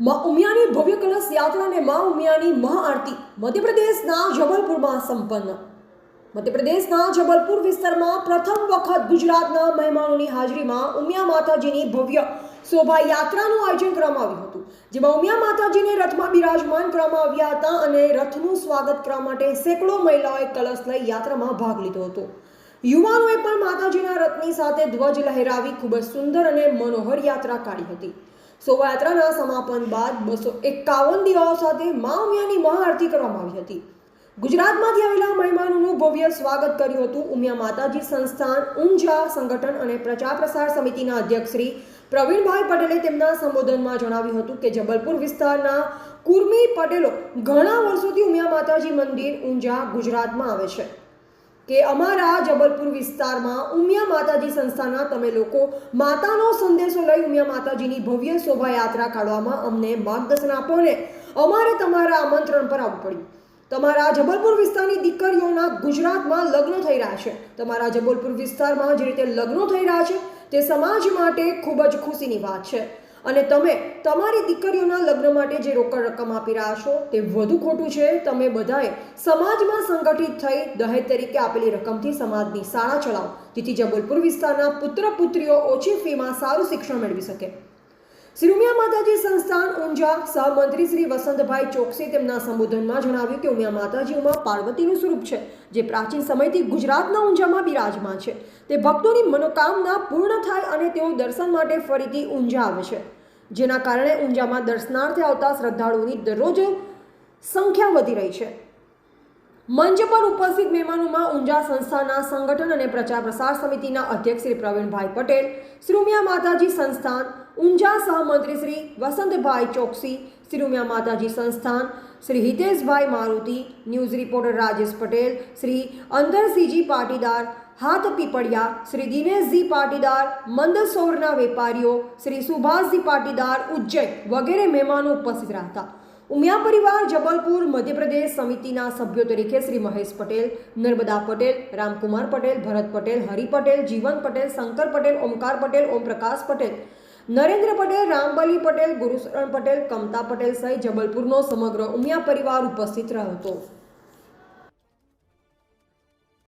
માં ઉમિયાની ભવ્ય કલશ યાત્રા અને માં ઉમિયાની મહાઆરતી મધ્યપ્રદેશના જબલપુરમાં સંપન્ન. મધ્યપ્રદેશના જબલપુર વિસ્તારમાં પ્રથમ વખત ગુજરાતના મહેમાનોની હાજરીમાં ઉમિયા માતાજીની ભવ્ય શોભાયાત્રાનું આયોજન કરવામાં આવ્યું હતું. જેમાં ઉમિયા માતાજીને રથમાં બિરાજમાન કરવામાં આવ્યા હતા અને રથનું સ્વાગત કરવા માટે સેંકડો મહિલાઓએ કલશ લઈ યાત્રામાં ભાગ લીધો હતો. યુવાનોએ પણ માતાજીના રથની સાથે ધ્વજ લહેરાવી ખૂબ જ સુંદર અને મનોહર યાત્રા કાઢી હતી. શોભાયાત્રાના સમાપન બાદ બસો એકાવન દીવાઓ સાથે મા ઉમિયાની મહાઆરતી કરવામાં આવી હતી. ગુજરાતમાંથી આવેલા મહેમાનોનું ભવ્ય સ્વાગત કર્યું હતું ઉમિયા માતાજી સંસ્થાન, ઊંઝા સંગઠન અને પ્રચાર પ્રસાર સમિતિના અધ્યક્ષ શ્રી પ્રવીણભાઈ પટેલે તેમના સંબોધનમાં જણાવ્યું હતું કે જબલપુર વિસ્તારના કુર્મી પટેલો ઘણા વર્ષોથી ઉમિયા માતાજી મંદિર, ઊંઝા ગુજરાતમાં આવે છે. કે અમારા જબલપુર વિસ્તારમાં ઉમિયા માતાજી સંસ્થાના તમે લોકો માતાનો સંદેશો લઈ ઉમિયા માતાજીની ભવ્ય શોભાયાત્રા કાઢવામાં અમને માર્ગદર્શન આપો ને અમારે તમારા આમંત્રણ પર આવવું પડ્યું. તમારા જબલપુર વિસ્તારની દીકરીઓના ગુજરાતમાં લગ્ન થઈ રહ્યા છે. તમારા જબલપુર વિસ્તારમાં જે રીતે લગ્નો થઈ રહ્યા છે તે સમાજ માટે ખૂબ જ ખુશીની વાત છે. અને તમે તમારી દીકરીઓના લગ્ન માટે જે રોકડ રકમ આપી રહ્યા છો તે વધુ ખોટું છે. તમે બધાએ સમાજમાં સંગઠિત થઈ દહેજ તરીકે આપેલી રકમથી સમાજની શાળા ચલાવો. જેથી જબલપુર વિસ્તારના પુત્ર પુત્રીઓ ઓછી ફીમાં સારું શિક્ષણ મેળવી શકે. માતાજી સંસ્થાન ઊંઝા સહમંત્રી શ્રી વસંતભાઈ ચોકસી તેમના સંબોધનમાં જણાવ્યું કે ઉમિયા માતાજી ઉમા પાર્વતીનું સ્વરૂપ છે, જે પ્રાચીન સમયથી ગુજરાતના ઊંઝામાં બિરાજમાન છે. તે ભક્તોની મનોકામના પૂર્ણ થાય અને તેઓ દર્શન માટે ફરીથી ઊંઝા આવે છે. જેના કારણે ઊંઝામાં દર્શનાર્થે આવતા શ્રદ્ધાળુઓની દરરોજ સંખ્યા વધી રહી છે. મંચ પર ઉપસ્થિત મહેમાનોમાં ઊંઝા સંસ્થાના સંગઠન અને પ્રચાર પ્રસાર સમિતિના અધ્યક્ષ શ્રી પ્રવીણભાઈ પટેલ શ્રુમિયા માતાજી સંસ્થાન, ઊંઝા સહમંત્રી શ્રી વસંતભાઈ ચોકસી શ્રીમિયા માતાજી સંસ્થાન, શ્રી હિતેશભાઈ મારુતિ, ન્યૂઝ રિપોર્ટર રાજેશ પટેલ, શ્રી અંદરસિંહજી પાટીદાર, હાથ પીપળિયા, શ્રી દિનેશજી પાટીદાર, મંદસોરના વેપારીઓ, શ્રી સુભાષજી પાટીદાર, ઉજ્જૈન વગેરે મહેમાનો ઉપસ્થિત રહ્યા હતા ઉમિયા પરિવાર જબલપુર મધ્યપ્રદેશ સમિતિના સભ્યો તરીકે શ્રી મહેશ પટેલ, નર્મદા પટેલ, રામકુમાર પટેલ, ભરત પટેલ, હરિ પટેલ, જીવન પટેલ, શંકર પટેલ, ઓમકાર પટેલ, ઓમપ્રકાશ પટેલ, નરેન્દ્ર પટેલ, રામબલી પટેલ, ગુરુશરણ પટેલ, કમતા પટેલ સહિત જબલપુરનો સમગ્ર ઉમિયા પરિવાર ઉપસ્થિત રહ્યો હતો.